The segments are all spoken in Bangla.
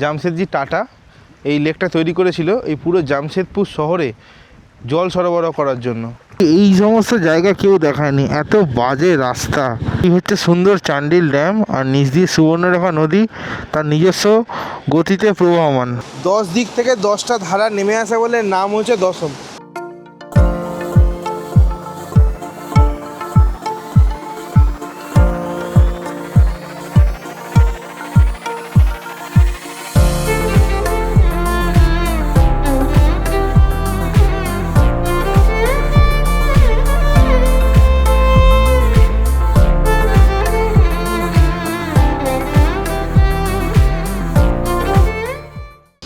জামশেদজি টাটা এই লেকটা তৈরি করেছিল এই পুরো জামশেদপুর শহরে জল সরবরাহ করার জন্য। এই সমস্ত জায়গা কেউ দেখায়নি এত বাজে রাস্তা। এই হচ্ছে সুন্দর চান্ডিল ড্যাম আর নিজ দিয়ে সুবর্ণরেখা নদী তার নিজস্ব গতিতে প্রবাহমান। দশ দিক থেকে দশটা ধারা নেমে আসে বলে নাম হচ্ছে দশম।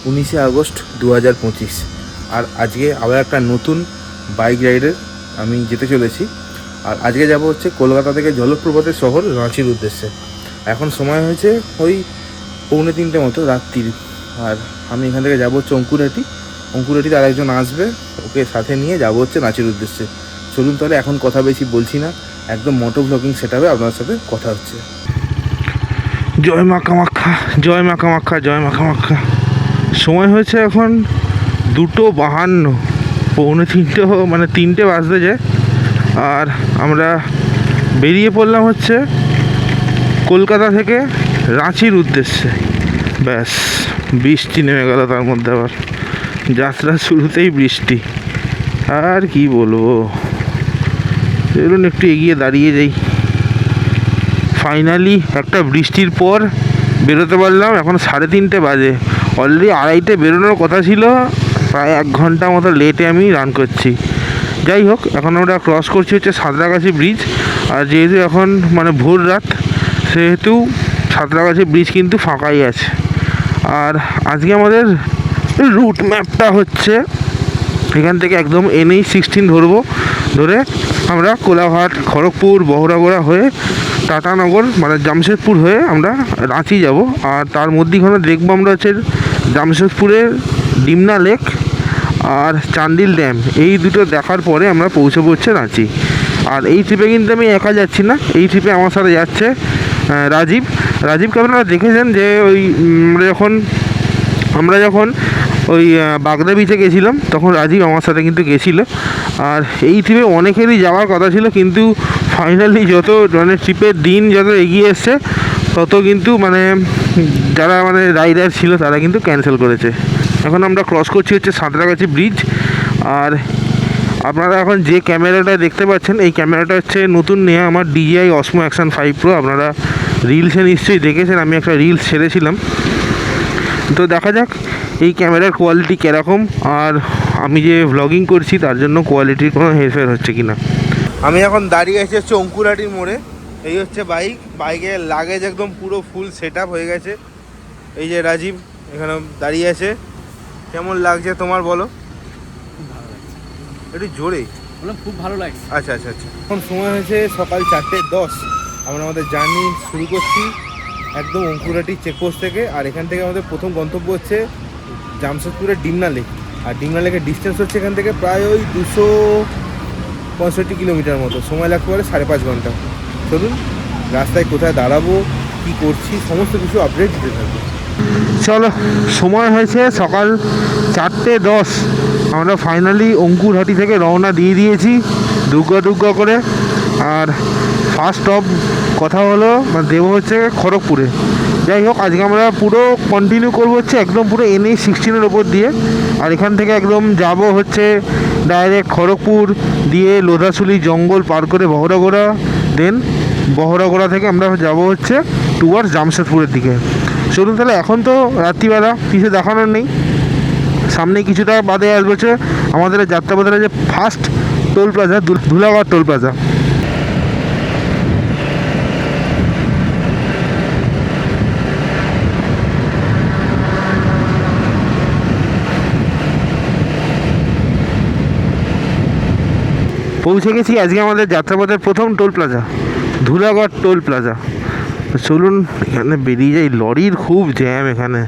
উনিশে আগস্ট দু হাজার পঁচিশ। আর আজকে আবার একটা নতুন বাইক রাইডের আমি যেতে চলেছি। আর আজকে যাব হচ্ছে কলকাতা থেকে জলপ্রপাতের শহর রাঁচির উদ্দেশ্যে। এখন সময় হয়েছে ওই পৌনে তিনটে মতো, রাত্রির। আর আমি এখান থেকে যাব হচ্ছে অঙ্কুরহাটি অঙ্কুরহাটিতে আরেকজন আসবে, ওকে সাথে নিয়ে যাব হচ্ছে রাঁচির উদ্দেশ্যে। চলুন তাহলে এখন কথা বেশি বলছি না, একদম মোটো ব্লগিং সেট হবে আপনার সাথে কথা হচ্ছে। জয় মা কামাখ্যা, জয় মা কামাখ্যা, জয় মা সময় হয়েছে এখন দুটো বাহান্ন, পৌনে তিনটে মানে তিনটে বাজতে যায়। আর আমরা বেরিয়ে পড়লাম হচ্ছে কলকাতা থেকে রাঁচির উদ্দেশ্যে। ব্যাস, বৃষ্টি নেমে গেল তার মধ্যে আবার। যাত্রা শুরুতেই বৃষ্টি। আর কি বলব? চলুন একটু এগিয়ে দাঁড়িয়ে যাই। ফাইনালি একটা বৃষ্টির পর বেরোতে পারলাম, এখন সাড়ে তিনটে বাজে। অলরেডি আড়াইটে বেরোনোর কথা ছিল। প্রায় এক ঘণ্টা মতো লেটে আমি রান করছি। যাই হোক, এখন আমরা ক্রস করছি হচ্ছে সাঁতরাগাছি ব্রিজ আর যেহেতু এখন মানে ভোর রাত, সেহেতু সাঁতরাগাছি ব্রিজ কিন্তু ফাঁকাই আছে। আর আজকে আমাদের রুট ম্যাপটা হচ্ছে, এখান থেকে একদম এনএই সিক্সটিন ধরবো। ধরে আমরা কোলাঘাট, খড়গপুর, বহরাগোড়া হয়ে টাটানগর মানে জামশেদপুর হয়ে আমরা রাঁচি যাব। আর তার মধ্যেখানে দেখব আমরা হচ্ছে জামশেদপুরের ডিমনা লেক আর চান্দিল ড্যাম। এই দুটো দেখার পরে আমরা পৌঁছবো হচ্ছে রাঁচি। আর এই ট্রিপে কিন্তু আমি একা যাচ্ছি না। এই ট্রিপে আমার সাথে যাচ্ছে রাজীব। রাজীবকে আপনারা দেখেছেন যে ওই উম, যখন আমরা যখন ওই বাগদা বিচে গেছিলাম তখন রাজীব আমার সাথে কিন্তু গেছিল। আর এই ট্রিপে অনেকেরই যাওয়ার কথা ছিল কিন্তু ফাইনালি যত মানে ট্রিপের দিন যত এগিয়ে এসছে তত কিন্তু মানে যারা মানে রাইডার ছিল তারা কিন্তু ক্যান্সেল করেছে। এখন আমরা ক্রস করছি হচ্ছে সাঁতরাগাছি ব্রিজ আর আপনারা এখন যে ক্যামেরাটা দেখতে পাচ্ছেন, এই ক্যামেরাটা হচ্ছে নতুন নেওয়া আমার DJI Osmo action five pro আপনারা রিলসে নিশ্চয়ই দেখেছেন, আমি একটা রিলস ছেড়েছিলাম। তো দেখা যাক, এই ক্যামেরার কোয়ালিটি কীরকম আর আমি যে ভ্লগিং করছি তার জন্য কোয়ালিটির কোনো হেরফের হচ্ছে কি না আমি এখন দাঁড়িয়ে আছি হচ্ছে অঙ্কুরাটির মোড়ে। এই হচ্ছে বাইক। বাইকের লাগেজ একদম পুরো ফুল সেট হয়ে গেছে। এই যে রাজীব এখানে দাঁড়িয়ে আছে। কেমন লাগছে তোমার বলো? একটু জোরে। বললাম খুব ভালো লাগছে। আচ্ছা আচ্ছা আচ্ছা। এখন সময় হয়েছে সকাল চারটে দশ। আমরা আমাদের জার্নি শুরু করছি একদম অঙ্কুরাটি চেকপোস্ট থেকে। আর এখান থেকে আমাদের প্রথম গন্তব্য হচ্ছে জামশেদপুরের ডিমনা লেক আর ডিমনা লেকের ডিস্টেন্স হচ্ছে এখান থেকে প্রায় ওই দুশো পঁয়ষট্টি কিলোমিটার মতো। সময় লাগতে পারে সাড়ে পাঁচ ঘণ্টা। চলুন, রাস্তায় কোথায় দাঁড়াবো, কী করছি, সমস্ত কিছু আপডেট দিতে থাকব। চলো, সময় হয়েছে সকাল চারটে দশ। আমরা ফাইনালি অঙ্কুরহাটি থেকে রওনা দিয়ে দিয়েছি, দুর্গা দুর্গা করে। আর ফার্স্ট স্টপ কথা হলো মানে দেবো হচ্ছে খড়গপুরে। যাই হোক, আজকে আমরা পুরো কন্টিনিউ করব হচ্ছে একদম পুরো এনএই সিক্সটিনের ওপর দিয়ে। আর এখান থেকে একদম যাব হচ্ছে ডাইরেক্ট খড়গপুর দিয়ে লোধাশুলি জঙ্গল পার করে বহরাগোড়া। দেন বহরাগোড়া থেকে আমরা যাব হচ্ছে টুয়ার্স জামশেদপুরের দিকে। চলুন তাহলে এখন তো রাত্রিবেলা, কিছু দেখানোর নেই। সামনে কিছুটা বাদে আসবে আমাদের যাত্রাপথের যে first toll plaza Dhulagarh toll plaza পৌঁছে গেছি আজকে আমাদের যাত্রাপথের প্রথম toll plaza Dhulagarh toll plaza. তো চলুন এখানে বেরিয়ে যাই। লরির খুব জ্যাম এখানে।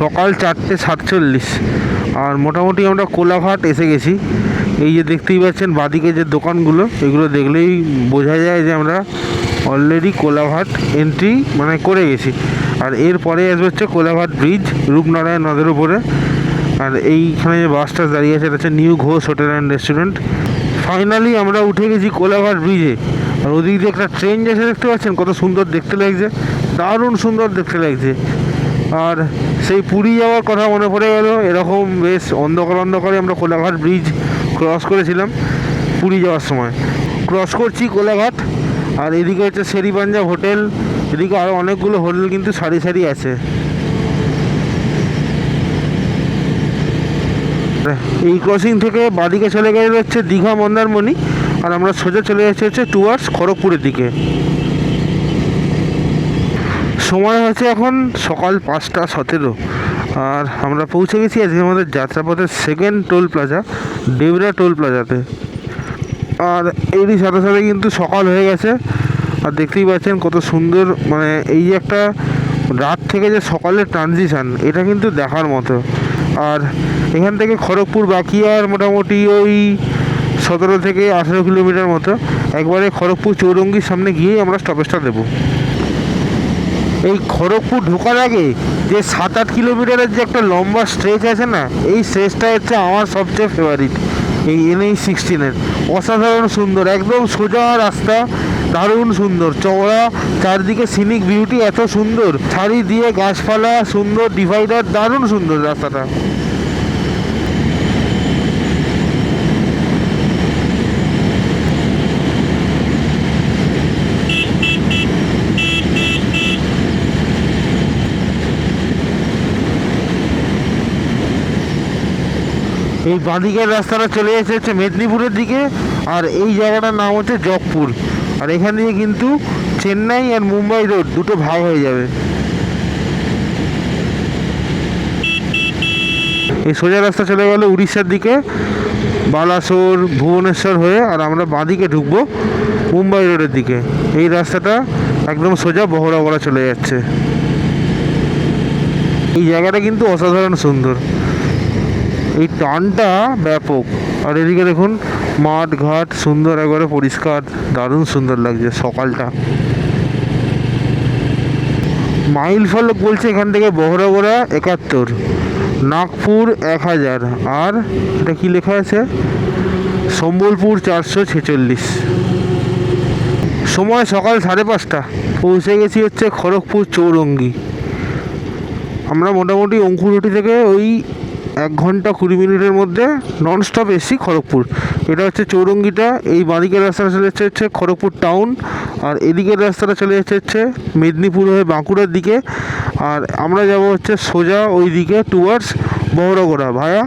সকাল চারটে সাতচল্লিশ। আর মোটামুটি আমরা কোলাঘাট এসে গেছি। এই যে দেখতেই পাচ্ছেন, বাদিকে যে দোকানগুলো, এগুলো দেখলেই বোঝা যায় যে আমরা অলরেডি কোলাঘাট এন্ট্রি মানে করে গেছি। আর এরপরে আসবে হচ্ছে কোলাঘাট ব্রিজ রূপনারায়ণ নদের উপরে। আর এইখানে যে বাসটা দাঁড়িয়ে আছে, এটা হচ্ছে new Ghosh hotel and restaurant finally আমরা উঠে গেছি কোলাঘাট ব্রিজে আর ওদিক দিয়ে একটা ট্রেন যাচ্ছে, দেখতে পাচ্ছেন? কত সুন্দর দেখতে লাগছে। দারুণ সুন্দর দেখতে লাগছে। আর সেই পুরী যাওয়ার কথা মনে পড়ে গেল। এরকম বেশ অন্ধকার অন্ধকারে আমরা কোলাঘাট ব্রিজ ক্রস করেছিলাম পুরী যাওয়ার সময়। ক্রস করছি কোলাঘাট, আর এদিকে হচ্ছে শেরি পাঞ্জাব হোটেল, এদিকে আরও অনেকগুলো হোটেল কিন্তু সারি সারি আছে। এই ক্রসিং থেকে বাদিকে চলে গেলে হচ্ছে দীঘা মন্দারমণি, আর আমরা সোজা চলে যাচ্ছি হচ্ছে টুয়ার্স খড়গপুরের দিকে। সময় হচ্ছে এখন সকাল পাঁচটা সতেরো। আর আমরা পৌঁছে গেছি আজকে আমাদের যাত্রাপথের second toll plaza Debra toll প্লাজাতে আর এরই সাথে সাথে কিন্তু সকাল হয়ে গেছে। আর দেখতেই পাচ্ছেন কত সুন্দর মানে এই যে একটা রাত থেকে যে সকালের ট্রানজিশান এটা কিন্তু দেখার মতো। আর এখান থেকে খড়গপুর বাকি আর মোটামুটি ওই সতেরো থেকে আঠেরো কিলোমিটার মতো। একবারে খড়গপুর চৌরঙ্গির সামনে গিয়েই আমরা স্টপেজটা দেবো। এই খড়গপুর ঢোকার আগে যে সাত আট কিলোমিটারের যে একটা লম্বা স্ট্রেচ আছে না, এই স্ট্রেচটা হচ্ছে আমার সবচেয়ে ফেভারিট এই এনএই সিক্সটিনের অসাধারণ সুন্দর, একদম সোজা রাস্তা, দারুণ সুন্দর। চওড়া, চারদিকে সিনিক বিউটি এত সুন্দর। ছাড়ি দিয়ে গাছপালা, সুন্দর ডিভাইডার দারুণ সুন্দর রাস্তাটা। এই বাঁদিকের রাস্তাটা চলে এসে হচ্ছে মেদিনীপুরের দিকে, আর এই জায়গাটার নাম হচ্ছে জগপুর। আর এখান দিয়ে কিন্তু চেন্নাই আর মুম্বাই রোড দুটো ভাগ হয়ে যাবে। এই সোজা রাস্তা চলে গেল উড়িষ্যার দিকে, বালাসোর, ভুবনেশ্বর হয়ে, আর আমরা বাঁদিকে ঢুকবো মুম্বাই রোডের দিকে। এই রাস্তাটা একদম সোজা বহরাগড়া চলে যাচ্ছে। এই জায়গাটা কিন্তু অসাধারণ সুন্দর। এই টানটা ব্যাপক। আর এদিকে দেখুন, মাঠ, ঘাট সুন্দর, একবারে পরিষ্কার, দারুণ সুন্দর লাগছে সকালটা। মাইল ফলক বলছে এখান থেকে বহরাগোড়া একাত্তর, নাগপুর এক হাজার, আর এটা কি লেখা আছে? সম্বলপুর চারশো ছেচল্লিশ। সময় সকাল সাড়ে পাঁচটা, পৌঁছে গেছি হচ্ছে খড়গপুর চৌরঙ্গি। আমরা মোটামুটি অঙ্কুরুটি থেকে ওই এক ঘণ্টা কুড়ি মিনিটের মধ্যে ননস্টপ এসি খড়গপুর। এটা হচ্ছে চৌরঙ্গিটা, এই বাঁদিকের রাস্তাটা চলে যাচ্ছে হচ্ছে খড়গপুর টাউন আর এদিকের রাস্তাটা চলে যাচ্ছে হচ্ছে মেদিনীপুর হয়ে বাঁকুড়ার দিকে। আর আমরা যাব হচ্ছে সোজা ওই দিকে টুয়ার্ডস বহরগোড়া ভায়া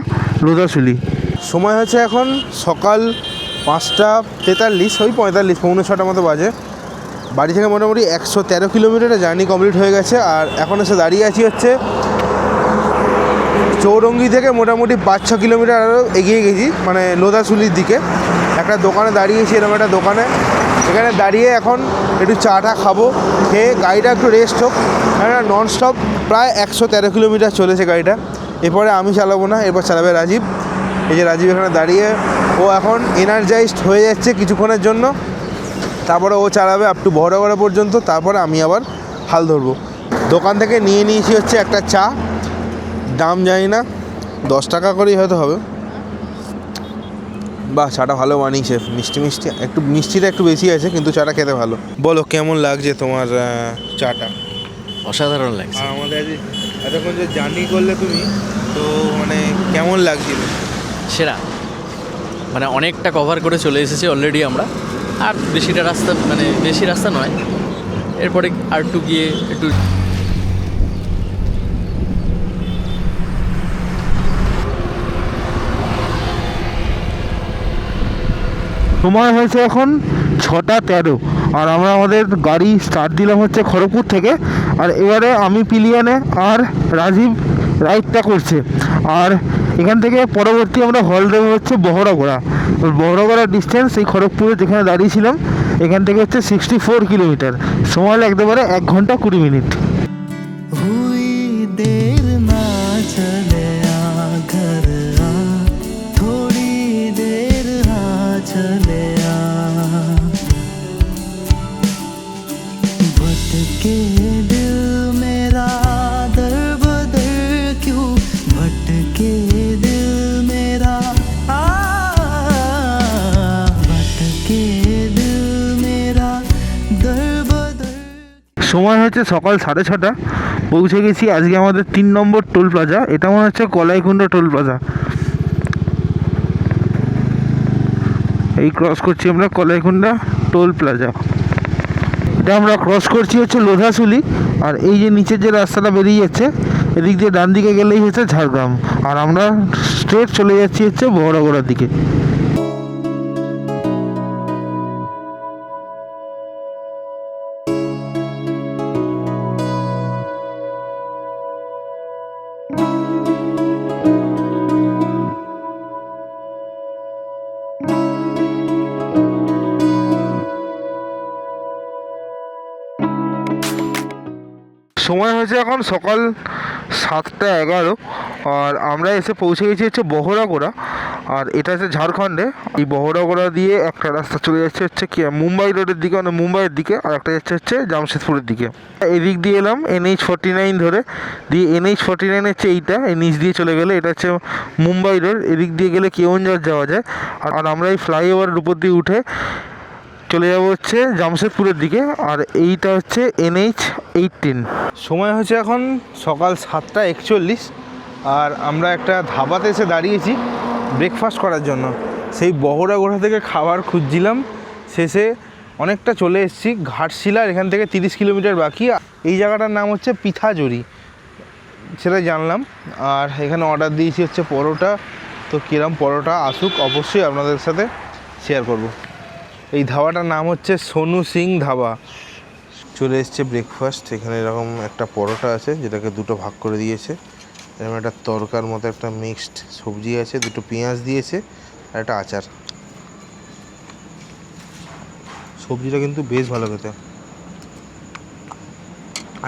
লোদাশুলি সময় হচ্ছে এখন সকাল পাঁচটা তেতাল্লিশ, ওই পঁয়তাল্লিশ, পৌনে ছটার মতো বাজে। বাড়ি থেকে মোটামুটি একশো তেরো কিলোমিটারের জার্নি কমপ্লিট হয়ে গেছে, আর এখন এসে দাঁড়িয়ে আছি হচ্ছে চৌরঙ্গি থেকে মোটামুটি পাঁচ ছ কিলোমিটার আরও এগিয়ে গেছি মানে লোদাশুলির দিকে। একটা দোকানে দাঁড়িয়েছি এরকম একটা দোকানে। এখানে দাঁড়িয়ে এখন একটু চাটা খাব, খেয়ে গাড়িটা একটু রেস্ট হোক। কেননা ননস্টপ প্রায় একশো তেরো কিলোমিটার চলেছে গাড়িটা। এরপরে আমি চালাবো না, এরপর চালাবে রাজীব। এই যে রাজীব এখানে দাঁড়িয়ে, ও এখন এনার্জাইজড হয়ে যাচ্ছে কিছুক্ষণের জন্য। তারপরে ও চালাবে আপ টু বড়গড়া পর্যন্ত, তারপরে আমি আবার হাল ধরবো। দোকান থেকে নিয়ে নিয়েছি হচ্ছে একটা চা। দাম জানি না দশ টাকা করেই হয়তো হবে। বাহ চাটা ভালো বানিয়েছে মিষ্টি মিষ্টি একটু মিষ্টিটা একটু বেশি আছে কিন্তু চাটা খেতে ভালো। বলো কেমন লাগছে তোমার চাটা? অসাধারণ লাগছে। আর আমাদের এতক্ষণ যে জার্নি করলে তুমি তো মানে কেমন লাগছিল? সেরা। মানে অনেকটা কভার করে চলে এসেছি অলরেডি আমরা। আর বেশিটা রাস্তা মানে বেশি রাস্তা নয়। এরপরে আর একটু গিয়ে একটু সময় হয়েছে এখন ছটা তেরো। আর আমরা আমাদের গাড়ি স্টার্ট দিলাম হচ্ছে খড়গপুর থেকে। আর এবারে আমি, পিলিয়ানে আর রাজীব রাইডটা করছে। আর এখান থেকে পরবর্তী আমরা হল দেবো হচ্ছে বহরাগোড়া। বহরাগোড়ার ডিস্টেন্স এই খড়গপুরে যেখানে দাঁড়িয়েছিলাম, এখান থেকে হচ্ছে সিক্সটি ফোর কিলোমিটার সময় লাগতে পারে এক ঘণ্টা কুড়ি মিনিট সকাল সাড়ে ছটা পৌঁছে গেছি। আজকে আমাদের তিন নম্বর টোল প্লাজা। এটা মনে হচ্ছে কলাইকুণ্ড টোল প্লাজা। এই ক্রস করছি আমরা কলাইকুণ্ডা টোল প্লাজা। এটা আমরা ক্রস করছি হচ্ছে লোধাশুলি আর এই যে নিচের যে রাস্তাটা বেরিয়ে যাচ্ছে, এদিক দিয়ে ডান দিকে গেলেই হচ্ছে ঝাড়গ্রাম। আর আমরা স্ট্রেট চলে যাচ্ছি হচ্ছে বহরগড়ার দিকে। এখন সকাল সাতটা এগারো, আর আমরা এসে পৌঁছে গেছি হচ্ছে বহরাগোড়া, আর এটা হচ্ছে ঝাড়খণ্ডে। এই বহরাগোড়া দিয়ে একটা রাস্তা চলে যাচ্ছে হচ্ছে কি, মুম্বাই রোডের দিকে মানে মুম্বাইয়ের দিকে, আর একটা যাচ্ছে হচ্ছে জামশেদপুরের দিকে। এদিক দিয়ে এলাম, এনএইচ ফর্টি নাইন ধরে। দিয়ে এনএইচ ফর্টি নাইন হচ্ছে এইটা, এই নিচ দিয়ে চলে গেলে এটা হচ্ছে মুম্বাই রোড। এদিক দিয়ে গেলে কেওনঝড় যাওয়া যায়। আর- আমরা এই ফ্লাইওভারের উপর দিয়ে উঠে চলে যাব হচ্ছে জামশেদপুরের দিকে, আর এইটা হচ্ছে এনএইচ এইটিন সময় হচ্ছে এখন সকাল সাতটা একচল্লিশ, আর আমরা একটা ধাবাতে এসে দাঁড়িয়েছি ব্রেকফাস্ট করার জন্য। সেই বহরাগোড়া থেকে খাবার খুঁজছিলাম, শেষে অনেকটা চলে এসেছি ঘাটশিলার এখান থেকে তিরিশ কিলোমিটার বাকি এই জায়গাটার নাম হচ্ছে পিথাজুরি, সেটা জানলাম। আর এখানে অর্ডার দিয়েছি হচ্ছে পরোটা, তো কিরম পরোটা আসুক, অবশ্যই আপনাদের সাথে শেয়ার করব। এই ধাবাটার নাম হচ্ছে সোনু সিং ধাবা। চলে এসছে ব্রেকফাস্ট এখানে এরকম একটা পরোটা আছে যেটাকে দুটো ভাগ করে দিয়েছে। এরকম একটা তরকার মতো একটা মিক্সড সবজি আছে দুটো পেঁয়াজ দিয়েছে আর একটা আচার। সবজিটা কিন্তু বেশ ভালো খেতে।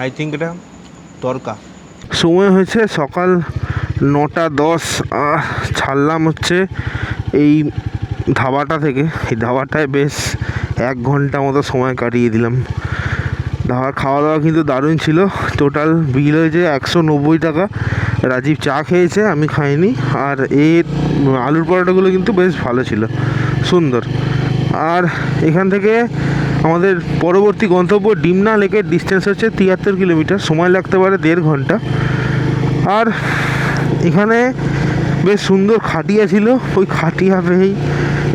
আই থিঙ্ক এটা তরকা। সময় হয়েছে সকাল নটা দশ ছাড়লাম হচ্ছে এই ধাবাটা থেকে, এই ধাবাটায় বেশ এক ঘণ্টা মতো সময় কাটিয়ে দিলাম। ধাবার খাওয়া দাওয়া কিন্তু দারুণ ছিল। টোটাল বিল হয়েছে একশো নব্বই টাকা। রাজীব চা খেয়েছে, আমি খাইনি। আর এর আলুর পরোটাগুলো কিন্তু বেশ ভালো ছিল। সুন্দর। আর এখান থেকে আমাদের পরবর্তী গন্তব্য ডিমনা লেকের ডিস্টেন্স হচ্ছে তিয়াত্তর কিলোমিটার। সময় লাগতে পারে দেড় ঘণ্টা। আর এখানে বেশ সুন্দর খাটিয়া ছিল। ওই খাটিয়া পেয়েই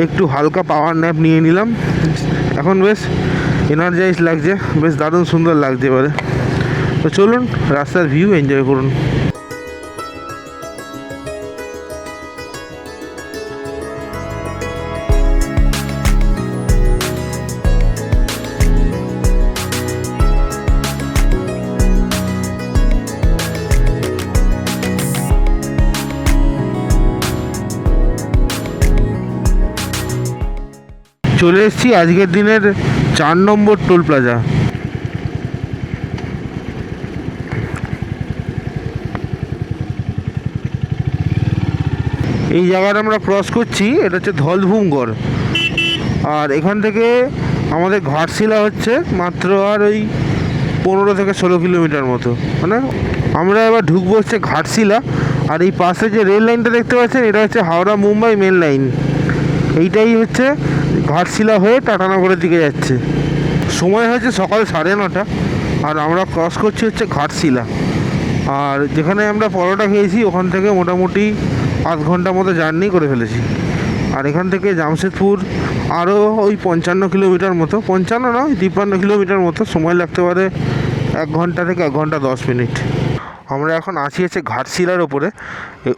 একটু হালকা পাওয়ার ন্যাপ নিয়ে নিলাম। এখন বেশ এনার্জাইজ লাগছে, বেশ দারুণ সুন্দর লাগছে এবারে। তো চলুন, রাস্তার ভিউ এনজয় করুন। চলে এসেছি আজকের দিনের চার নম্বর টোল প্লাজা। এই জায়গাটা আমরা ক্রস করছি, এটা হচ্ছে ধলভূমগড়। আর এখান থেকে আমাদের ঘাটশিলা হচ্ছে মাত্র আর ওই পনেরো থেকে ষোলো কিলোমিটার মতো। মানে আমরা এবার ঢুকবো হচ্ছে ঘাটশিলা, আর এই পাশে যে রেল লাইনটা দেখতে পাচ্ছেন, এটা হচ্ছে হাওড়া মুম্বাই মেন লাইন এইটাই হচ্ছে ঘাটশিলা হয়ে টাটানগরের দিকে যাচ্ছে। সময় হয়েছে সকাল সাড়ে নটা, আর আমরা ক্রস করছি হচ্ছে ঘাটশিলা। আর যেখানে আমরা পরোটা খেয়েছি, ওখান থেকে মোটামুটি আধ ঘণ্টা মতো জার্নি করে ফেলেছি। আর এখান থেকে জামশেদপুর আরও ওই পঞ্চান্ন কিলোমিটার মতো, পঞ্চান্ন নয়, তিপ্পান্ন কিলোমিটার মতো সময় লাগতে পারে এক ঘণ্টা থেকে এক ঘণ্টা দশ মিনিট। আমরা এখন আছি হচ্ছে ঘাটশিলার ওপরে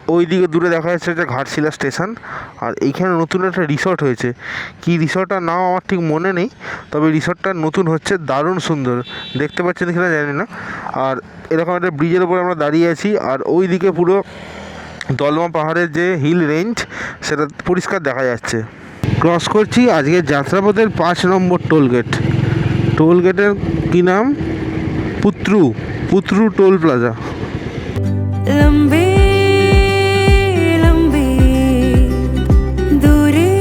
ওই দিকে দূরে দেখা যাচ্ছে হচ্ছে ঘাটশিলা স্টেশন। আর এইখানে নতুন একটা রিসর্ট হয়েছে। কি রিসর্টটার নাম আমার ঠিক মনে নেই, তবে রিসর্টটা নতুন হচ্ছে, দারুণ সুন্দর। দেখতে পাচ্ছেন কিনা জানি না। আর এরকম একটা ব্রিজের ওপর আমরা দাঁড়িয়ে আছি। আর ওই দিকে পুরো দলমা পাহাড়ের যে হিল রেঞ্জ সেটা পরিষ্কার দেখা যাচ্ছে। ক্রস করছি আজকে যাত্রাপথের পাঁচ নম্বর টোল গেট টোল গেটের কী নাম? পুত্রু। পুত্রু টোল প্লাজা लंबी लंबी, दूरी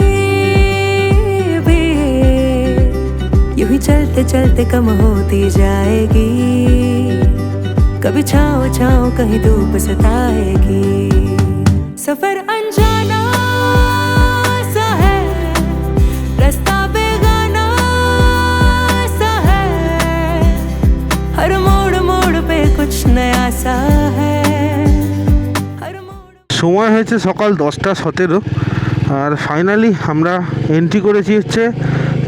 भी ही। चलते चलते कम होती जाएगी। कभी छाओ छाओ कहीं धूप सताएगी। सफ़र अनजाना सा है, रास्ता सा है। हर कुछ नया सा है। मोड़ সময় হয়েছে সকাল দশটা সতেরো। আর ফাইনালি আমরা এন্ট্রি করেছি হচ্ছে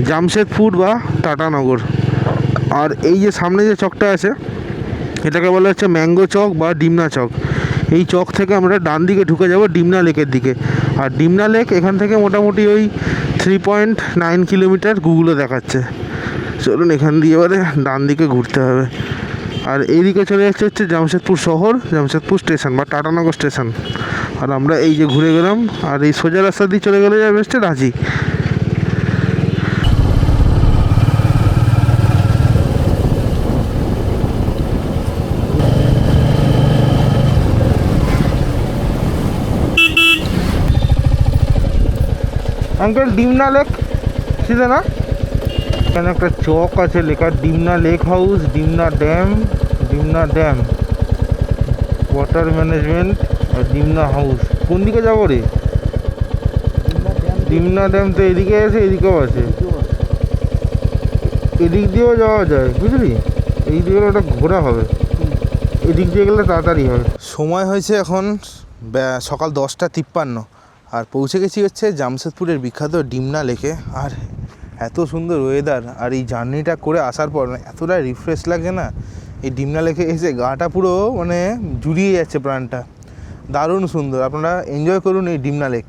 জামশেদপুর বা টাটানগর। আর এই যে সামনে যে চকটা আছে, এটাকে বলা হচ্ছে ম্যাঙ্গো চক বা ডিমনা চক। এই চক থেকে আমরা ডান দিকে ঢুকে যাব ডিমনা লেকের দিকে। আর ডিমনা লেক এখান থেকে মোটামুটি ওই থ্রি পয়েন্ট নাইন কিলোমিটার গুগলে দেখাচ্ছে। চলুন এখান দিয়ে এবারে ডান দিকে ঘুরতে হবে। আর এইদিকে চলে যাচ্ছে হচ্ছে জামশেদপুর শহর, জামশেদপুর স্টেশন বা টাটানগর স্টেশন। আর আমরা এই যে ঘুরে গেলাম, আর এই সোজা রাস্তা দিয়ে চলে গেলে যাবে হচ্ছে রাঁচি। আঙ্কেল, ডিমনা লেক সিধে না? এখানে একটা চক আছে, লেখা Dimna lake house, Dimna dam Dimna dam. Water management আর ডিমনা হাউস। কোন দিকে যাব রে? ডিমনা ড্যাম তো এদিকে আছে, এদিকেও আছে। এদিক দিয়েও যাওয়া যায়, বুঝলি? এই দিকে ওটা ঘোরা হবে। এদিক দিয়ে গেলে তাড়াতাড়ি হবে। সময় হয়েছে এখন সকাল দশটা তিপ্পান্ন। আর পৌঁছে গেছি হচ্ছে জামশেদপুরের বিখ্যাত ডিমনা লেকে। আর এত সুন্দর ওয়েদার আর এই জার্নিটা করে আসার পর না এতটা রিফ্রেশ লাগে না, এই ডিমনা লেখে এসে গাটা পুরো মানে জুড়িয়ে যাচ্ছে প্রাণটা। দারুণ সুন্দর। আপনারা এনজয় করুন এই ডিমনা লেক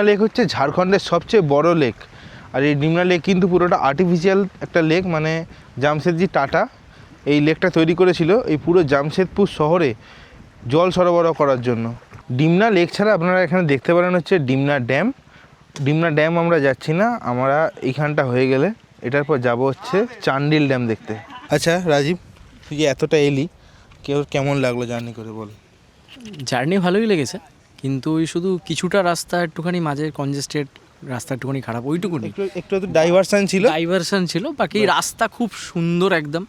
ডিমনা লেক হচ্ছে ঝাড়খণ্ডের সবচেয়ে বড় লেক। আর এই ডিমনা লেক কিন্তু পুরোটা আর্টিফিশিয়াল একটা লেক মানে জামশেদজি টাটা। এই লেকটা তৈরি করেছিল এই পুরো জামশেদপুর শহরে জল সরবরাহ করার জন্য। ডিমনা লেক ছাড়া আপনারা এখানে দেখতে পারেন হচ্ছে ডিমনা ড্যাম। ডিমনা ড্যাম আমরা যাচ্ছি না, আমরা এইখানটা হয়ে গেলে। এটার পর যাব হচ্ছে চান্ডিল ড্যাম দেখতে। আচ্ছা রাজীব, তুই এতটা এলি, কেউ কেমন লাগল জার্নি করে বল? জার্নি ভালোই লেগেছে। কিন্তু ওই শুধু কিছুটা রাস্তা একটুখানি মাঝে কনজেস্টেড রাস্তা একটুখানি খারাপ ওইটুকুনি। একটু একটু একটু ডাইভারশন ছিল। ডাইভারশন ছিল বাকি রাস্তা খুব সুন্দর একদম।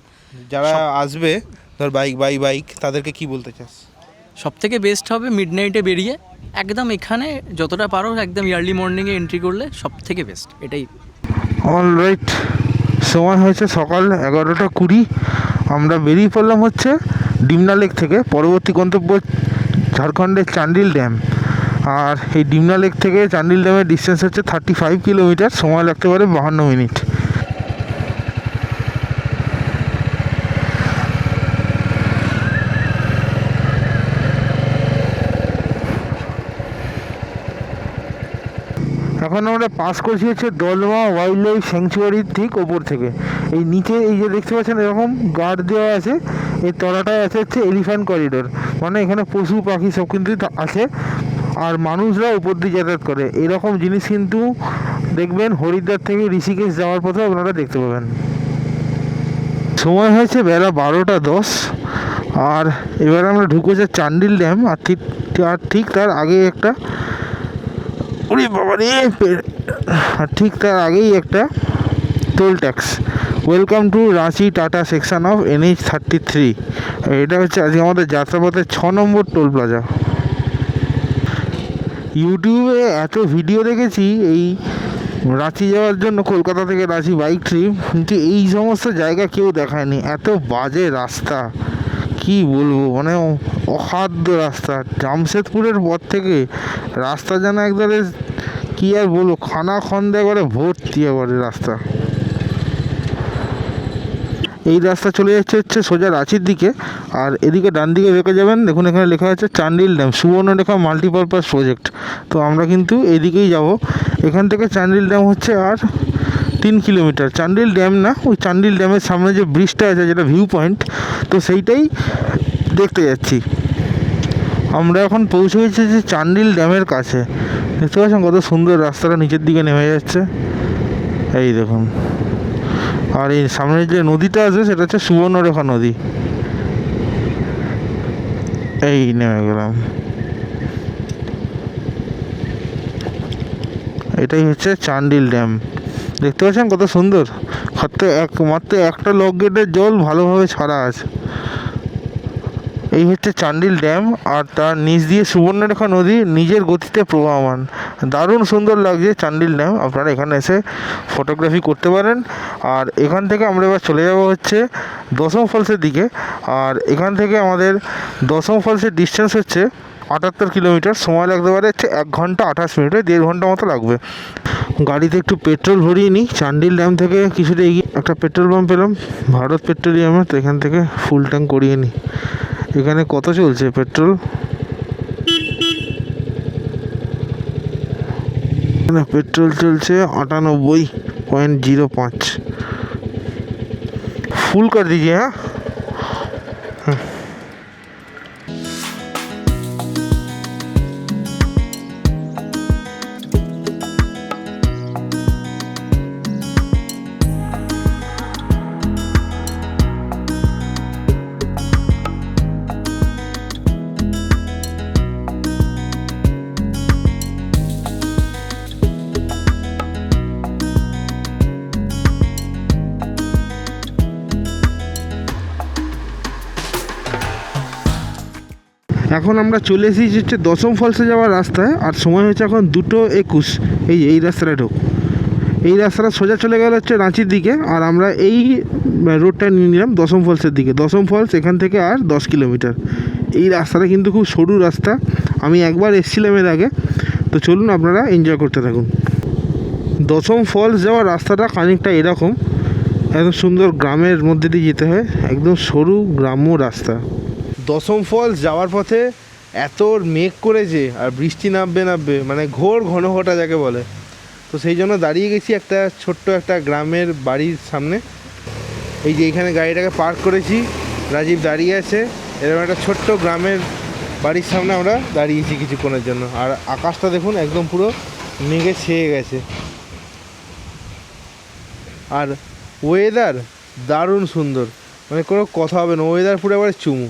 যারা আসবে ধর বাইক বাই বাইক তাদেরকে কি বলতে চাস? সব থেকে বেস্ট হবে মিড নাইটে বেরিয়ে একদম এখানে যতটা পারো একদম ইয়ার্লি মর্নিংয়ে এন্ট্রি করলে সব থেকে বেস্ট এটাই। অল রাইট সময় হয়েছে সকাল এগারোটা কুড়ি। আমরা বেরিয়ে পড়লাম হচ্ছে ডিমনা লেক থেকে পরবর্তী গন্তব্য ঝাড়খণ্ডের চান্ডিল ড্যাম। আর এই ডিমনা লেক থেকে চান্ডিল ড্যামের ডিস্টেন্স হচ্ছে থার্টি ফাইভ কিলোমিটার সময় লাগতে পারে বাহান্ন মিনিট। এখন আমরা পাস করছি হচ্ছে দলমা ওয়াইল্ড লাইফ স্যাংচুয়ারির ঠিক ওপর থেকে। এই নিচে এই যে দেখতে পাচ্ছেন এরকম গার্ড দেওয়া আছে। এই তলাটায় আছে হচ্ছে এলিফ্যান্ট করিডোর মানে এখানে পশু, পাখি সব কিন্তু আছে। আর মানুষরা উপর দিয়ে যাতায়াত করে। এরকম জিনিস কিন্তু দেখবেন হরিদ্বার থেকে ঋষিকেশ যাওয়ার পথে আপনারা দেখতে পাবেন। সময় হয়েছে বেলা বারোটা দশ। আর এবার আমরা ঢুকেছে চান্ডিল ড্যাম। আর ঠিক আর ঠিক তার আগে একটা বাবা রে আর ঠিক তার আগেই একটা toll tax welcome to Ranchi Tata section of NH thirty three এটা হচ্ছে আজকে আমাদের যাত্রাপথের ছ নম্বর টোল প্লাজা। ইউটিউবে এত ভিডিও দেখেছি এই রাঁচি যাওয়ার জন্য কলকাতা থেকে রাঁচি বাইক ট্রিপ কিন্তু এই সমস্ত জায়গা কেউ দেখায়নি। এত বাজে রাস্তা। কি বলব? মানে অখাদ্য রাস্তা। জামশেদপুরের পর থেকে রাস্তা যেন একবারে, কি আর বলব, খানা খন্দে করে ভর্তি এবারে রাস্তা। এই রাস্তা চলে যাচ্ছে হচ্ছে সোজা রাঁচির দিকে। আর এদিকে ডান দিকে বেঁকে যাবেন, দেখুন এখানে লেখা আছে Chandil dam, Subarnarekha multipurpose project. তো আমরা কিন্তু এদিকেই যাব। এখান থেকে চান্ডিল ড্যাম হচ্ছে আর তিন কিলোমিটার। চান্ডিল ড্যাম না, ওই চান্ডিল ড্যামের সামনে যে ব্রিজটা আছে, যেটা ভিউ পয়েন্ট তো সেইটাই দেখতে যাচ্ছি। আমরা এখন পৌঁছে গেছি যে চান্ডিল ড্যামের কাছে। দেখতে পাচ্ছেন কত সুন্দর রাস্তাটা নিচের দিকে নেমে যাচ্ছে। এই দেখুন। আর এই সামনের যে নদীটা আছে, সেটা হচ্ছে সুবর্ণরেখা নদী। এই নেমে গেলাম। এটাই হচ্ছে চান্ডিল ড্যাম। দেখতে পাচ্ছেন কত সুন্দর? মাত্র এক, মাত্র একটা লক গেটের জল ভালোভাবে ছাড়া আছে। এই হচ্ছে চান্ডিল ড্যাম, আর তার নিচ দিয়ে সুবর্ণরেখা নদী নিজের গতিতে প্রবাহমান। দারুণ সুন্দর লাগছে চান্ডিল ড্যাম। আপনারা এখানে এসে ফটোগ্রাফি করতে পারেন। আর এখান থেকে আমরা এবার চলে যাব হচ্ছে দশম ফলসের দিকে। আর এখান থেকে আমাদের দশম ফলসের ডিস্টেন্স হচ্ছে আটাত্তর কিলোমিটার। সময় লাগতে পারে হচ্ছে এক ঘণ্টা আঠাশ মিনিটে, দেড় ঘণ্টা মতো লাগবে। গাড়িতে একটু পেট্রোল ভরিয়ে নিই। চান্ডিল ড্যাম থেকে কিছুটা এগিয়ে একটা পেট্রোল পাম্প পেলাম, ভারত পেট্রোলিয়ামে। তো এখান থেকে ফুল ট্যাঙ্ক করিয়ে নিই। এখানে কত চলছে পেট্রোল? এখানে পেট্রোল চলছে আটানব্বই পয়েন্ট জিরো পাঁচ। ফুল কর দিজিয়ে হ্যাঁ? এখন আমরা চলে এসেছি হচ্ছে দশম ফলসে যাওয়ার রাস্তায়, আর সময় হচ্ছে এখন দুটো একুশ। এই এই রাস্তাটা ঢোক। এই রাস্তাটা সোজা চলে গেল হচ্ছে রাঁচির দিকে, আর আমরা এই রোডটা নিয়ে নিলাম দশম ফলসের দিকে। দশম ফলস এখান থেকে আর দশ কিলোমিটার। এই রাস্তাটা কিন্তু খুব সরু রাস্তা। আমি একবার এসেছিলাম এর আগে। তো চলুন আপনারা এনজয় করতে থাকুন। দশম ফলস যাওয়ার রাস্তাটা খানিকটা এরকম। একদম সুন্দর গ্রামের মধ্যে দিয়ে যেতে হয়। একদম সরু গ্রাম্য রাস্তা। দশম ফলস যাওয়ার পথে এত মেঘ করেছে আর বৃষ্টি নামবে নামবে মানে ঘোর ঘন ঘটা যাকে বলে। তো সেই জন্য দাঁড়িয়ে গেছি একটা ছোট্ট একটা গ্রামের বাড়ির সামনে। এই যে এখানে গাড়িটাকে পার্ক করেছি, রাজীব দাঁড়িয়ে আছে। এরকম একটা ছোট্ট গ্রামের বাড়ির সামনে আমরা দাঁড়িয়েছি কিছুক্ষণের জন্য। আর আকাশটা দেখুন, একদম পুরো মেঘে ছেয়ে গেছে। আর ওয়েদার দারুণ সুন্দর। মানে কোনো কথা হবে না ওয়েদার পুরো এবার চুমু।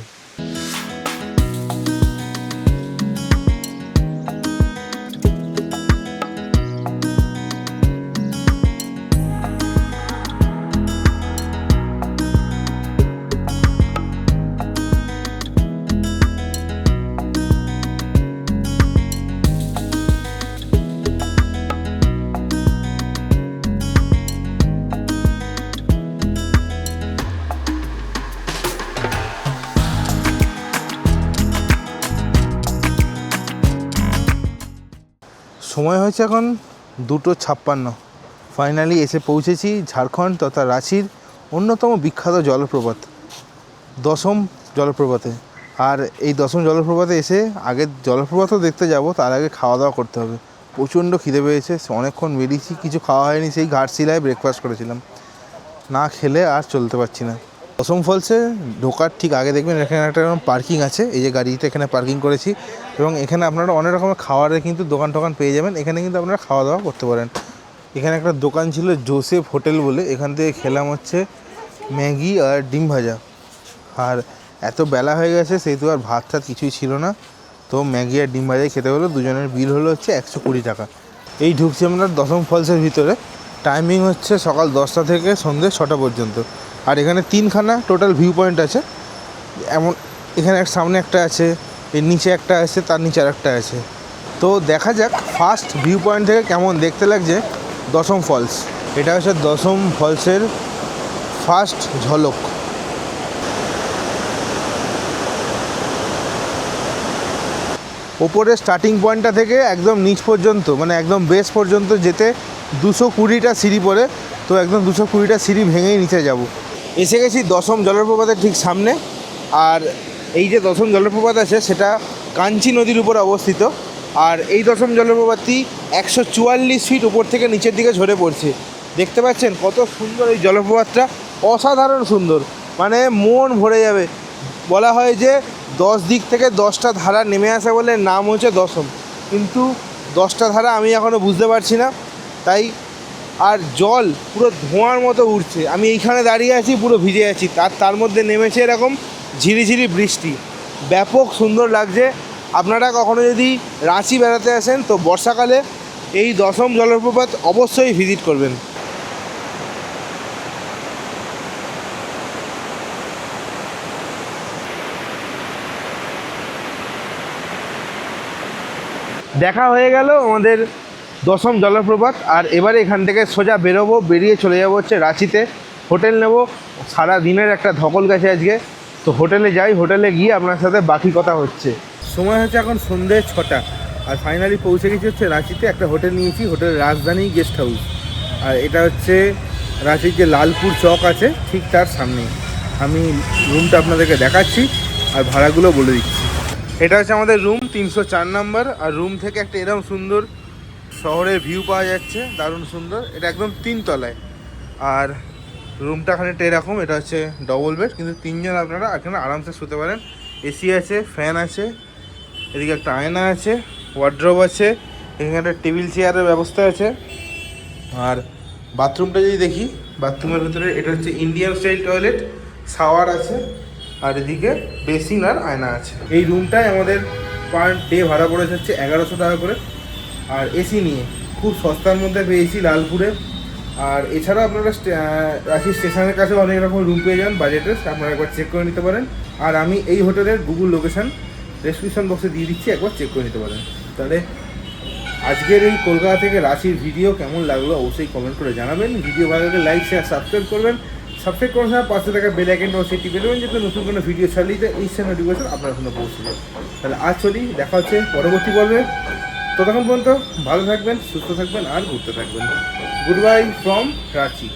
সময় হয়েছে এখন দুটো ছাপ্পান্ন। ফাইনালি এসে পৌঁছেছি ঝাড়খণ্ড তথা রাঁচির অন্যতম বিখ্যাত জলপ্রপাত, দশম জলপ্রপাতে। আর এই দশম জলপ্রপাতে এসে আগে জলপ্রপাতও দেখতে যাব, তার আগে খাওয়া দাওয়া করতে হবে। প্রচণ্ড খিদে পেয়েছে, অনেকক্ষণ বেরিয়েছি, কিছু খাওয়া হয়নি, সেই ঘাটশিলায় ব্রেকফাস্ট করেছিলাম। না খেলে আর চলতে পারছি না। দশম ফলসে ঢোকার ঠিক আগে দেখবেন এখানে একটা এরকম পার্কিং আছে। এই যে গাড়িটা এখানে পার্কিং করেছি এবং এখানে আপনারা অনেক রকমের খাবারের কিন্তু দোকান টোকান পেয়ে যাবেন। এখানে কিন্তু আপনারা খাওয়া দাওয়া করতে পারেন। এখানে একটা দোকান ছিল জোসেফ হোটেল বলে। এখান থেকে খেলাম হচ্ছে ম্যাগি আর ডিম ভাজা। আর এত বেলা হয়ে গেছে, সেহেতু আর ভাত টাত কিছুই ছিল না। তো ম্যাগি আর ডিম ভাজাই খেতে হলো। দুজনের বিল হলো হচ্ছে একশো কুড়ি টাকা। এই ঢুকছি আমরা দশম ফলসের ভিতরে। টাইমিং হচ্ছে সকাল দশটা থেকে সন্ধ্যে ছটা পর্যন্ত। আর এখানে তিনখানা টোটাল ভিউ পয়েন্ট আছে। এমন, এখানে এক সামনে একটা আছে, এর নিচে একটা আছে, তার নিচে একটা আছে। তো দেখা যাক ফার্স্ট ভিউ পয়েন্ট থেকে কেমন দেখতে লাগছে দশম ফলস এটা হচ্ছে দশম ফলসের ফার্স্ট ঝলক। ওপরের স্টার্টিং পয়েন্টটা থেকে একদম নিচ পর্যন্ত মানে একদম বেস পর্যন্ত যেতে দুশো কুড়িটা সিঁড়ি পড়ে, তো একদম দুশো কুড়িটা সিঁড়ি ভেঙেই নিচে যাব। এসে গেছি দশম জলপ্রপাতের ঠিক সামনে। আর এই যে দশম জলপ্রপাত আছে, সেটা কাঞ্চি নদীর উপর অবস্থিত। আর এই দশম জলপ্রপাতটি একশো চুয়াল্লিশ ফিট উপর থেকে নিচের দিকে ঝরে পড়ছে। দেখতে পাচ্ছেন কত সুন্দর এই জলপ্রপাতটা? অসাধারণ সুন্দর। মানে মন ভরে যাবে। বলা হয় যে দশ দিক থেকে দশটা ধারা নেমে আসে বলে নাম হচ্ছে দশম। কিন্তু দশটা ধারা আমি এখনও বুঝতে পারছি না। তাই আর জল পুরো ধোঁয়ার মতো উঠছে। আমি এইখানে দাঁড়িয়ে আছি, পুরো ভিজে আছি। তার তার মধ্যে নেমেছে এরকম ঝিরিঝিরি বৃষ্টি। ব্যাপক সুন্দর লাগছে। আপনারা কখনো যদি রাঁচি বেড়াতে আসেন, তো বর্ষাকালে এই দশম জলপ্রপাত অবশ্যই ভিজিট করবেন। দেখা হয়ে গেল আমাদের দশম জলপ্রপাত, আর এবারে এখান থেকে সোজা বেরোবো, বেরিয়ে চলে যাব হচ্ছে রাঁচিতে। হোটেল নেব, সারা দিনের একটা ধকল গেছে আজকে। তো হোটেলে যাই, হোটেলে গিয়ে আপনার সাথে বাকি কথা হচ্ছে। সময় হচ্ছে এখন সন্ধ্যে ছটা, আর ফাইনালি পৌঁছে গেছি হচ্ছে রাঁচিতে, একটা হোটেল নিয়েছি হোটেল রাজধানী গেস্ট হাউস আর এটা হচ্ছে রাঁচির যে লালপুর চক আছে, ঠিক তার সামনে আমি রুমটা আপনাদেরকে দেখাচ্ছি, আর ভাড়াগুলো বলে দিচ্ছি। এটা হচ্ছে আমাদের রুম তিনশো চার নাম্বার আর রুম থেকে একটা এরকম সুন্দর শহরের ভিউ পাওয়া যাচ্ছে, দারুণ সুন্দর। এটা একদম তিন তলায় আর রুমটা খানিকটা এরকম, এটা হচ্ছে ডবল বেড কিন্তু তিনজন আপনারা এখানে আরামসে শুতে পারেন। এসি আছে ফ্যান আছে, এদিকে একটা আয়না আছে ওয়ার্ড্রোব আছে, এখানে একটা টেবিল চেয়ারের ব্যবস্থা আছে। আর বাথরুমটা যদি দেখি বাথরুমের ভিতরে এটা হচ্ছে ইন্ডিয়ান স্টাইল টয়লেট শাওয়ার আছে, আর এদিকে বেসিন আর আয়না আছে। এই রুমটাই আমাদের পার ডে ভাড়া পড়েছে হচ্ছে এগারোশো টাকা করে। আর এসি নিয়ে, খুব সস্তার মধ্যে পেয়েছি লালপুরে। আর এছাড়াও আপনারা রাঁচি স্টেশনের কাছে অনেক রকম রুম পেয়ে যান বাজেটের আপনারা একবার চেক করে নিতে পারেন। আর আমি এই হোটেলের গুগল লোকেশন ডেসক্রিপশন বক্সে দিয়ে দিচ্ছি, একবার চেক করে নিতে পারেন। তাহলে আজকের এই কলকাতা থেকে রাঁচির ভিডিও কেমন লাগল অবশ্যই কমেন্ট করে জানাবেন। ভিডিও ভালো লাগলে লাইক শেয়ার সাবস্ক্রাইব করবেন। সাবস্ক্রাইব করার সময় পাশে থাকা বেল আইকনটা অবশ্যই টিপে দেবেন, যাতে নতুন কোনো ভিডিও ছাড়লেই ইনস্ট্যান্ট নোটিফিকেশন আপনার ফোনে পৌঁছে যাবে তাহলে আজ চলি, দেখা হচ্ছে পরবর্তী পর্বে। ততক্ষণ পর্যন্ত ভালো থাকবেন সুস্থ থাকবেন আর ঘুরতে থাকবেন। Good buy from Ranchi